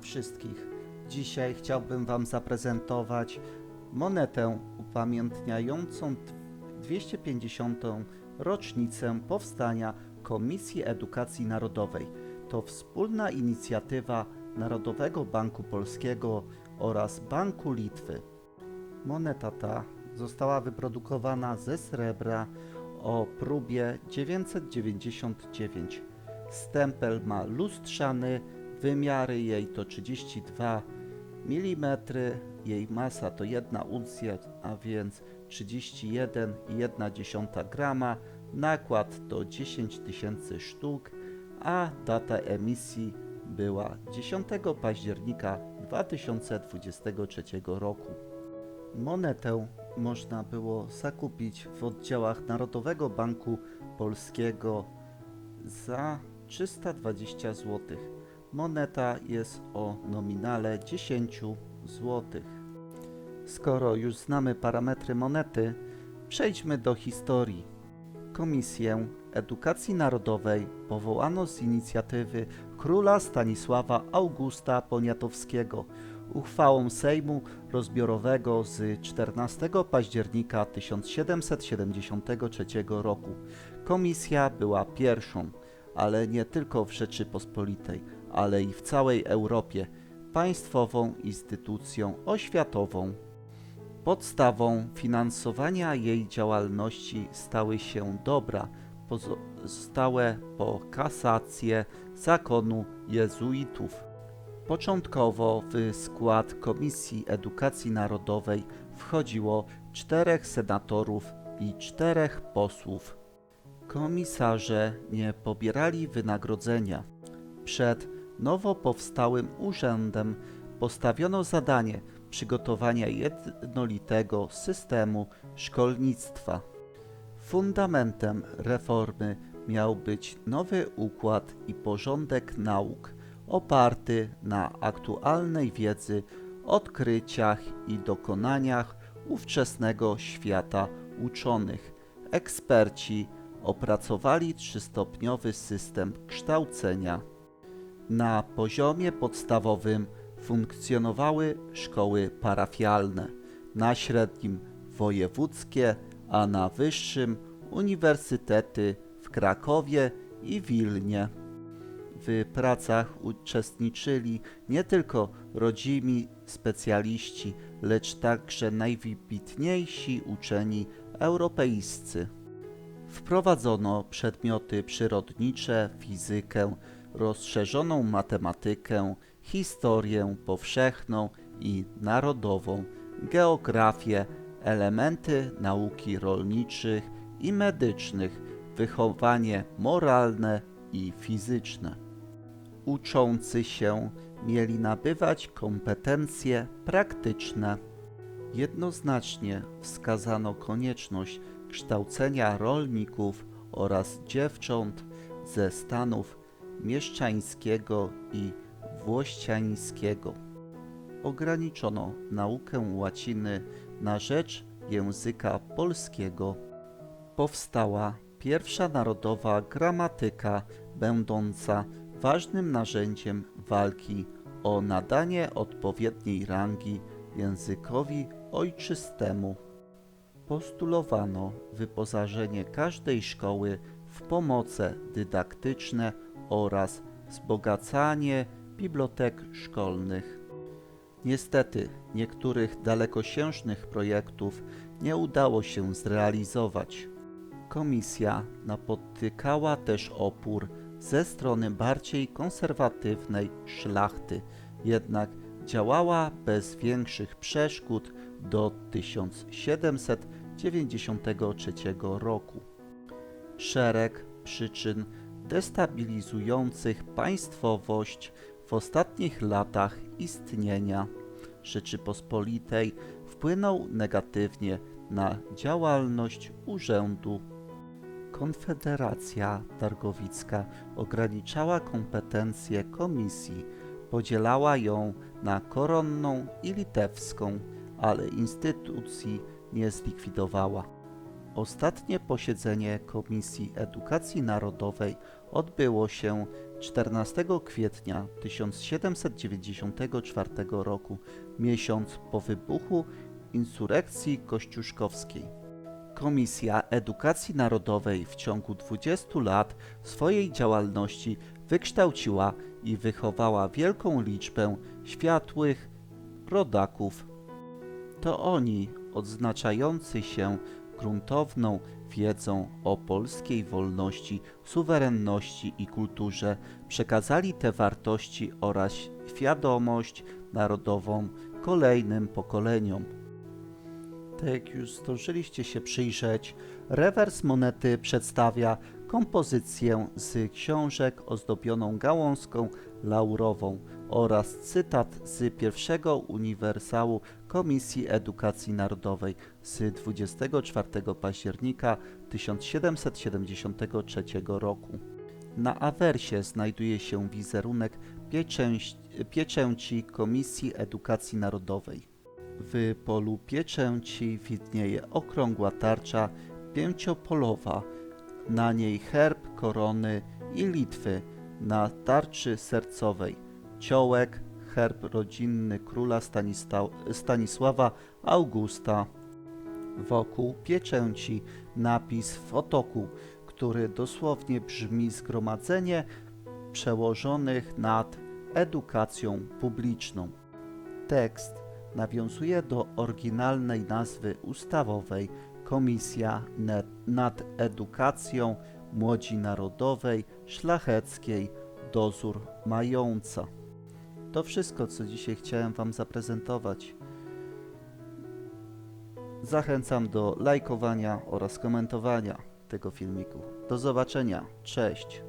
wszystkich. Dzisiaj chciałbym Wam zaprezentować monetę upamiętniającą 250. rocznicę powstania Komisji Edukacji Narodowej. To wspólna inicjatywa Narodowego Banku Polskiego oraz Banku Litwy. Moneta ta została wyprodukowana ze srebra o próbie 999. Stempel ma lustrzany, wymiary jej to 32 mm, jej masa to 1 uncja, a więc 31,1 grama, nakład to 10 tysięcy sztuk, a data emisji była 10 października 2023 roku. Monetę można było zakupić w oddziałach Narodowego Banku Polskiego za 320 zł. Moneta jest o nominale 10 zł. Skoro już znamy parametry monety, przejdźmy do historii. Komisję Edukacji Narodowej powołano z inicjatywy króla Stanisława Augusta Poniatowskiego uchwałą Sejmu rozbiorowego z 14 października 1773 roku. Komisja była pierwszą, ale nie tylko w Rzeczypospolitej, ale i w całej Europie, państwową instytucją oświatową. Podstawą finansowania jej działalności stały się dobra pozostałe po kasację zakonu jezuitów. Początkowo w skład Komisji Edukacji Narodowej wchodziło czterech senatorów i czterech posłów. Komisarze nie pobierali wynagrodzenia. Przed nowo powstałym urzędem postawiono zadanie przygotowania jednolitego systemu szkolnictwa. Fundamentem reformy miał być nowy układ i porządek nauk oparty na aktualnej wiedzy, odkryciach i dokonaniach ówczesnego świata uczonych. Eksperci opracowali trzystopniowy system kształcenia. Na poziomie podstawowym funkcjonowały szkoły parafialne, na średnim wojewódzkie, a na wyższym uniwersytety w Krakowie i Wilnie. W pracach uczestniczyli nie tylko rodzimi specjaliści, lecz także najwybitniejsi uczeni europejscy. Wprowadzono przedmioty przyrodnicze, fizykę, rozszerzoną matematykę, historię powszechną i narodową, geografię, elementy nauki rolniczych i medycznych, wychowanie moralne i fizyczne. Uczący się mieli nabywać kompetencje praktyczne. Jednoznacznie wskazano konieczność kształcenia rolników oraz dziewcząt ze stanów mieszczańskiego i włościańskiego. Ograniczono naukę łaciny na rzecz języka polskiego. Powstała pierwsza narodowa gramatyka, będąca ważnym narzędziem walki o nadanie odpowiedniej rangi językowi ojczystemu. Postulowano wyposażenie każdej szkoły w pomoce dydaktyczne oraz wzbogacanie bibliotek szkolnych. Niestety, niektórych dalekosiężnych projektów nie udało się zrealizować. Komisja napotykała też opór ze strony bardziej konserwatywnej szlachty, jednak działała bez większych przeszkód do 1793 roku. Szereg przyczyn destabilizujących państwowość w ostatnich latach istnienia Rzeczypospolitej wpłynął negatywnie na działalność urzędu. Konfederacja Targowicka ograniczała kompetencje komisji, podzielała ją na koronną i litewską, ale instytucji nie zlikwidowała. Ostatnie posiedzenie Komisji Edukacji Narodowej odbyło się 14 kwietnia 1794 roku, miesiąc po wybuchu insurekcji kościuszkowskiej. Komisja Edukacji Narodowej w ciągu 20 lat swojej działalności wykształciła i wychowała wielką liczbę światłych rodaków. To oni, odznaczający się gruntowną wiedzą o polskiej wolności, suwerenności i kulturze, przekazali te wartości oraz świadomość narodową kolejnym pokoleniom. Tak jak już zdążyliście się przyjrzeć, rewers monety przedstawia kompozycję z książek ozdobioną gałązką laurową oraz cytat z pierwszego uniwersału Komisji Edukacji Narodowej z 24 października 1773 roku. Na awersie znajduje się wizerunek pieczęci Komisji Edukacji Narodowej. W polu pieczęci widnieje okrągła tarcza pięciopolowa, na niej herb korony i Litwy, na tarczy sercowej ciołek, herb rodzinny króla Stanisława Augusta. Wokół pieczęci napis w otoku, który dosłownie brzmi zgromadzenie przełożonych nad edukacją publiczną. Tekst nawiązuje do oryginalnej nazwy ustawowej Komisja nad Edukacją Młodzi Narodowej Szlacheckiej Dozór Mająca. To wszystko, co dzisiaj chciałem Wam zaprezentować. Zachęcam do lajkowania oraz komentowania tego filmiku. Do zobaczenia. Cześć.